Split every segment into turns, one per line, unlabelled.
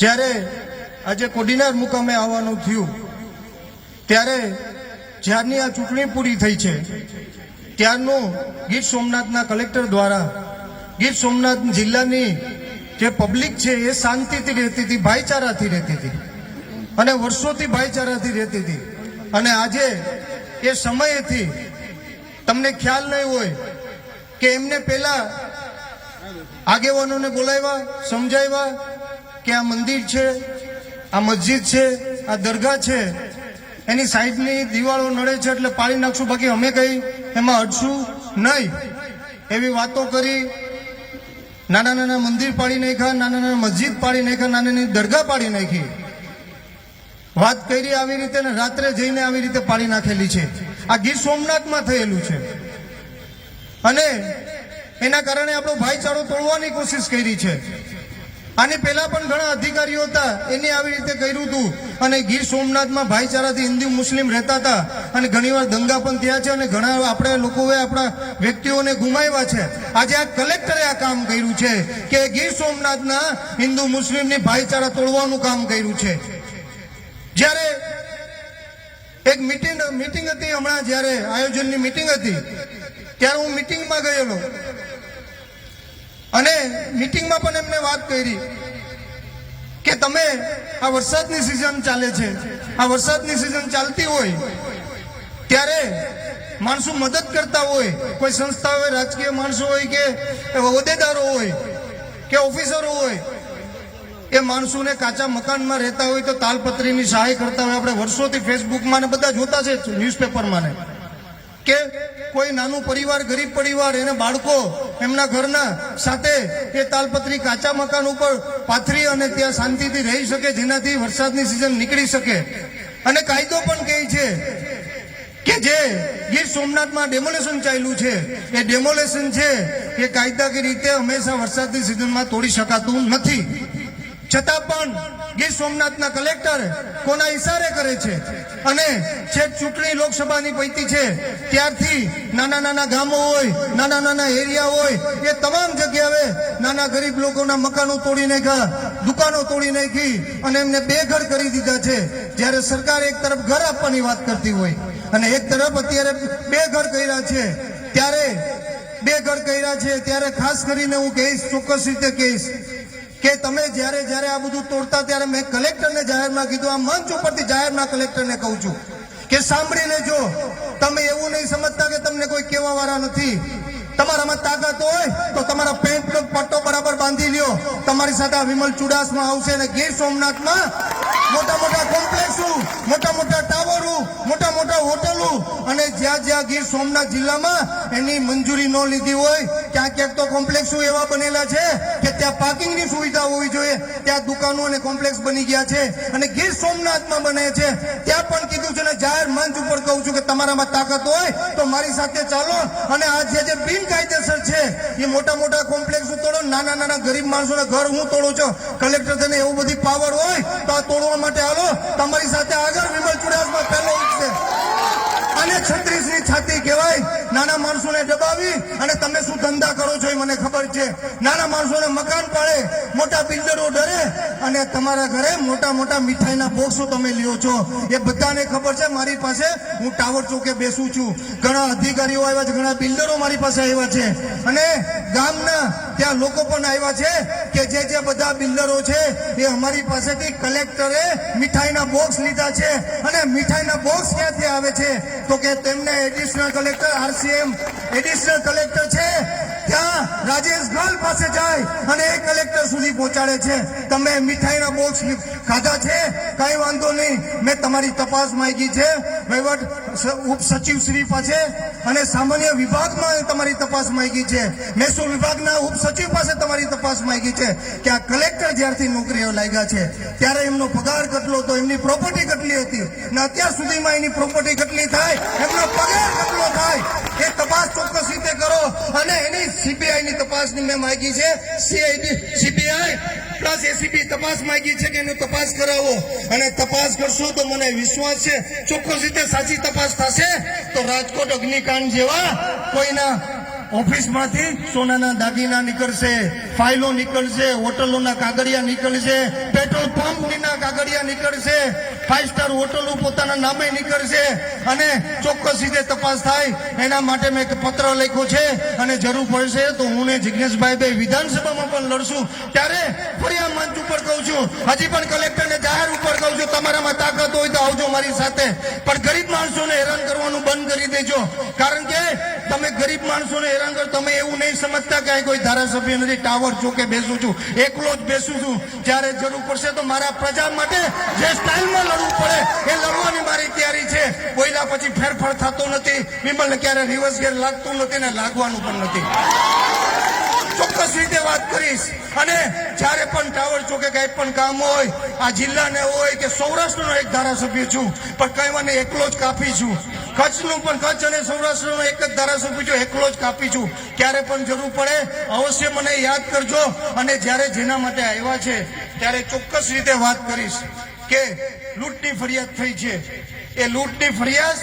જ્યારે આજે કોડીનાર મુકામે આવવાનું થયું, ત્યારે જ્યારની આ ચૂંટણી પૂરી થઈ છે, ત્યારનું ગીર સોમનાથના કલેક્ટર દ્વારા, ગીર સોમનાથ જિલ્લાની જે પબ્લિક છે એ શાંતિથી રહેતી હતી, ભાઈચારાથી રહેતી હતી અને વર્ષોથી ભાઈચારાથી રહેતી હતી. અને આજે એ સમયેથી તમને ખ્યાલ નહીં હોય કે એમને પહેલા આગેવાનોને બોલાવ્યા, સમજાવ્યા કે આ મંદિર છે, આ મસ્જિદ છે, આ દરગાહ છે. એની સાઈડની દિવાળો નડે છે એટલે પાડી નાખશું, બાકી અમે કઈ એમાં અડશું નહીં. એવી વાતો કરી નાના નાના મંદિર પાડી નાખ્યા, નાના નાના મસ્જિદ પાડી નાખ્યા, નાની નાની દરગાહ પાડી નાખી. વાત કરી આવી રીતે ને રાત્રે જઈને આવી રીતે પાડી નાખેલી છે. આ ગીર સોમનાથમાં થયેલું છે. અને એના કારણે આપણો ભાઈચારો તોડવાની કોશિશ કરી છે. આની પહેલા પણ ઘણા અધિકારીઓ હતા, એને આવી રીતે કર્યું હતું. અને ગીર સોમનાથમાં ભાઈચારાથી હિન્દુ મુસ્લિમ રહેતા હતા. અને ઘણીવાર દંગા પણ થયા છે અને ઘણા આપણે લોકોએ આપણા વ્યક્તિઓને ગુમાવ્યા છે. આજે આ કલેક્ટરે આ કામ કર્યું છે કે ગીર સોમનાથના હિન્દુ મુસ્લિમની ભાઈચારા તોડવાનું કામ કર્યું છે. જ્યારે એક મિટિંગ મિટિંગ હતી હમણાં, જ્યારે આયોજનની મિટિંગ હતી. ત્યારે હું મિટિંગમાં ગયેલો. અને મીટિંગમાં પણ એમને વાત કરી કે તમે આ વરસાદની સિઝન ચાલે છે. આ વરસાદની સિઝન ચાલતી હોય, ત્યારે માણસો મદદ કરતા હોય, કોઈ સંસ્થા હોય રાજકીય માણસો હોય કે હોદ્દેદારો હોય, કે ઓફિસરો હોય, એ માણસોને કાચા મકાનમાં રહેતા હોય તો તાલપત્રીની સહાય કરતા હોય. આપણે વર્ષોથી ફેસબુકમાં ને બધા જોતા છે, ન્યૂઝપેપરમાં ને. કે કોઈ નાનું પરિવાર, ગરીબ પરિવાર, એને બાળકો એમના ઘરના સાથે એ તાલપત્રી કાચા મકાન ઉપર પાથરી અને ત્યાં શાંતિથી રહી શકે, જેનાથી વરસાદની સિઝન નીકળી શકે. અને કાયદો પણ કહે છે કે જે ગીર સોમનાથમાં ડેમોલેશન ચાલ્યું છે, એ ડેમોલેશન છે, એ કાયદાકીય રીતે હંમેશા વરસાદની સિઝનમાં તોડી શકાતું નથી. છતાં પણ ગીર સોમનાથના કલેક્ટર કોના ઈશારે કરે છે. અને છેક ચૂંટણી લોકસભાની પૈતી છે. ત્યારથી નાના નાના ગામો હોય, નાના નાના એરિયા હોય, એ તમામ જગ્યાએ નાના ગરીબ લોકોના મકાનો તોડી નાખ્યા, દુકાનો તોડી નાખી અને એમને બેઘર કરી દીધા છે. જ્યારે સરકાર એક તરફ ઘર આપવાની વાત કરતી હોય અને એક તરફ અત્યારે બે ઘર કર્યા છે. ત્યારે બે ઘર કર્યા છે. ત્યારે ખાસ કરીને હું કહીશ, ચોક્કસ રીતે કહીશ કે તમે જ્યારે જ્યારે આ બધું તોડતા ત્યારે મેં કલેક્ટરને જાહેરમાં કીધું, આ મંચ ઉપરથી જાહેરમાં કલેક્ટરને કહું છું કે સાંભળીને જો તમે એવું નહીં સમજતા કે તમને કોઈ કહેવા વાળા નથી. તમારામાં તાકાત હોય તો તમારા પેન્ટનો પટ્ટો બરાબર બાંધી લ્યો. તમારી સાથે આ વિમલ ચુડાસમાં આવશે અને ગીર સોમનાથમાં મોટા મોટા મોટા હોટલો અને જ્યાં જ્યાં ગીર સોમનાથ જિલ્લામાં એની મંજૂરી ન લીધી હોય, ક્યાંક ક્યાંક તો કોમ્પ્લેક્સો એવા બનેલા છે કે ત્યાં પાર્કિંગની સુવિધા હોવી જોઈએ, ત્યાં દુકાનો અને કોમ્પ્લેક્સ બની ગયા છે અને ગીર સોમનાથમાં બને છે. ત્યાં પણ કીધું છે જાહેર મંચ ઉપર કહું છું કે તમારામાં તાકાત હોય તો મારી સાથે ચાલો અને આ જે જે બિનકાયદેસર છે, એ મોટા મોટા કોમ્પ્લેક્સો તોડો, નાના નાના ગરીબ માણસોના ઘર હું તોડું છું. કલેક્ટર તને એવું બધી પાવર હોય તો આ તોડવા માટે હાલો, તમારી સાથે આગળ વિમલ ચુડાસમાં પહેલો ઉઠશે અને છત્રીસની છાતી કહેવાય નાના માણસોને દબાવી અને તમે શું ધંધા કરો છો એ મને ખબર છે. નાના માણસોને મકાન પાડે, મોટા બિલ્ડરો ડરે અને તમારા ઘરે મોટા મોટા મીઠાઈના બોક્સો તમે લ્યો છો. એ બધાને ખબર છે મારી પાસે હું ટાવર ચોકે બેસું છું. ઘણા અધિકારીઓ આવ્યા છે, ઘણા બિલ્ડરો મારી પાસે આવ્યા છે. અને ગામના ત્યાં લોકો પણ આવ્યા છે કે જે જે બધા બિલ્ડરો છે એ અમારી પાસેથી કલેક્ટરે મીઠાઈના બોક્સ લીધા છે અને મીઠાઈના બોક્સ ક્યાંથી આવે છે? તો કે તેમને additional collector RCM additional collector છે. ત્યાં રાજેશ ગલ પાસે જાય અને એ કલેક્ટર સુધી પહોંચાડે છે. તમે મીઠાઈના બોક્સ ખાધા છે? કઈ વાંધો નહીં. મેં તમારી તપાસ માંગી છે. વહીવટ ઉપ સચિવ શ્રી પાસે અને સામાન્ય વિભાગમાં તમારી તપાસ માંગી છે. મહેસૂલ વિભાગના ઉપસચિવ પાસે તમારી તપાસ માંગી છે કે આ કલેક્ટર જ્યારથી નોકરીઓ લાગ્યા છે, ત્યારે એમનો પગાર કેટલો હતો, એમની પ્રોપર્ટી કેટલી હતી ને અત્યાર સુધીમાં એની પ્રોપર્ટી કેટલી થાય, એમનો પગાર કેટલો થાય, એ તપાસ ચોક્કસ રીતે કરો. અને એની સીબીઆઈ ની તપાસની મેં માંગી છે સીઆઈડી સીબીઆઈ પ્લસ એસીબી તપાસ માંગી છે કે એનું તપાસ કરાવો. અને તપાસ કરશો તો મને વિશ્વાસ છે, ચોક્કસ રીતે સાચી તપાસ થશે. તો રાજકોટ અગ્નિકાંડ જેવા કોઈના ઓફિસમાંથી સોનાના દાગીના નીકળશે, ફાઇલો નીકળશે, હોટલોના કાગળિયા નીકળશે, પેટ્રોલ પંપના કાગળિયા નીકળશે ફાઇવ સ્ટાર હોટલો પોતાના નામે નીકળશે અને ચોક્કસ રીતે તપાસ થાય. એના માટે મેં પત્ર લખ્યો છે અને જરૂર પડશે તો હું જિજ્ઞેશભાઈ બે વિધાનસભામાં પણ લડશું. ત્યારે ફરી આ મંચ ઉપર કહું છું. હજી પણ કલેક્ટરને જાહેર ઉપર કહું છું, તમારામાં તાકાત હોય તો આવજો મારી સાથે. પણ ગરીબ માણસોને હેરાન કરવાનું બંધ કરી દેજો. કારણ કે તમે ગરીબ માણસોને હેરાન કરો, તમે એવું નહીં સમજતા કે કોઈ ધારાસભ્ય નથી, ટાવર ચોકે બેસું છું, એકલો જ બેસું છું. જ્યારે જરૂર પડશે તો મારા પ્રજા માટે જે સ્ટાઇલમાં લડવું પડે, એ લડવાની મારી તૈયારી છે. કોઈના પછી ફેરફાર થતો નથી વિમલને ક્યારે રિવર્સ ગેર લાગતું નથી ને લાગવાનું પણ નથી. ચોક્કસ રીતે વાત કરીશ. અને જ્યારે પણ ટાવર ચોકે કંઈ પણ કામ હોય, આ જિલ્લાને હોય કે સૌરાષ્ટ્રનો એક ધારાસભ્ય છું, પણ કહેવાને એકલો જ કાપી છું. કચ્છનું પણ કચ્છ અને સૌરાષ્ટ્રનો એક જ ધારાસભ્ય એકલો જ કાપી છું. ક્યારે પણ જરૂર પડે, અવશ્ય મને યાદ કરજો. અને જ્યારે જેના માટે આવ્યા છે, ત્યારે ચોક્કસ રીતે વાત કરીશ કે લૂંટની ફરિયાદ થઈ છે. એ લૂંટની ફરિયાદ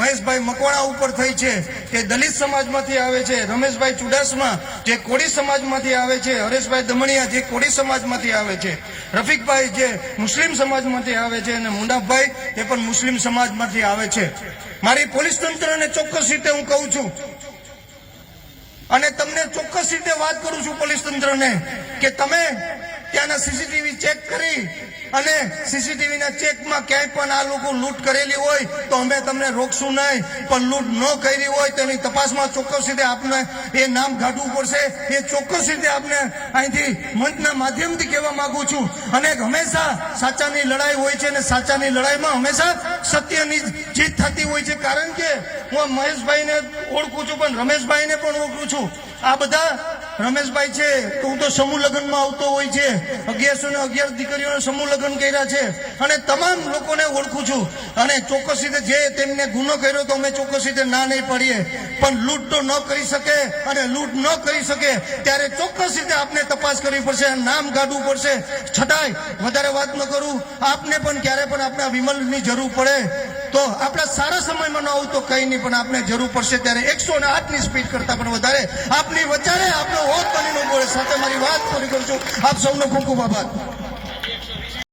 મહેશભાઈ મકવાણા ઉપર થઈ છે તે દલિત સમાજમાંથી આવે છે, રમેશભાઈ ચુડાસમા જે કોળી સમાજમાંથી આવે છે, હરેશભાઈ દમણિયા જે કોળી સમાજમાંથી આવે છે, રફીકભાઈ જે મુસ્લિમ સમાજમાંથી આવે છે અને મુંડાભાઈ એ પણ મુસ્લિમ સમાજમાંથી આવે છે. મારી પોલીસ તંત્રને ચોક્કસ રીતે હું કહું છું. અને તમને ચોક્કસ રીતે વાત કરું છું પોલીસ તંત્રને, કે તમે ત્યાંના સીસીટીવી ચેક કરી અને સીસીટીવી ના ચેકમાં ક્યાંય પણ આ લોકો લૂંટ કરેલી હોય તો અમે તમને રોકશું નહીં. પણ લૂંટ ન કરી હોય તેની તપાસમાં ચોક્કસ રીતે આપને એ નામ કાઢવું પડશે. એ ચોક્કસ રીતે આપને અહીંથી મંચના માધ્યમથી કહેવા માંગુ છું. અને હંમેશા સાચાની લડાઈ હોય છે અને સાચાની લડાઈમાં હંમેશા સત્યની જીત થતી હોય છે. કારણ કે હું મહેશભાઈને ઓળખું છું, પણ રમેશભાઈને પણ ઓળખું છું. આ બધા રમેશભાઈ છે, તો હું તો સમૂહ લગ્નમાં આવતો હોય છે. અગિયારસો ને અગિયાર દીકરીઓને સમૂહ લગ્ન કર્યા છે. અને તમામ લોકોને ઓળખું છું. અને ચોક્કસ રીતે જે તેમને ગુનો કર્યો તો અમે ચોક્કસ રીતે ના નહીં પડીએ. પણ લૂંટ તો ન કરી શકે અને લૂંટ ન કરી શકે ત્યારે ચોક્કસ રીતે આપને તપાસ કરવી પડશે નામ કાઢવું પડશે. છતાંય, વધારે વાત ન કરું. આપને પણ ક્યારે પણ આપણા વિમલની જરૂર પડે. તો આપણા સારા સમયમાં ન આવું તો કઈ નહીં, પણ આપણે જરૂર પડશે ત્યારે એકસો ને આઠની સ્પીડ કરતા પણ વધારે. આપની વચારે આપણો હોત બનીનો બોલે. સાથે મારી વાત પૂરી કરું છું આપ સૌનો ખૂબ ખૂબ આભાર.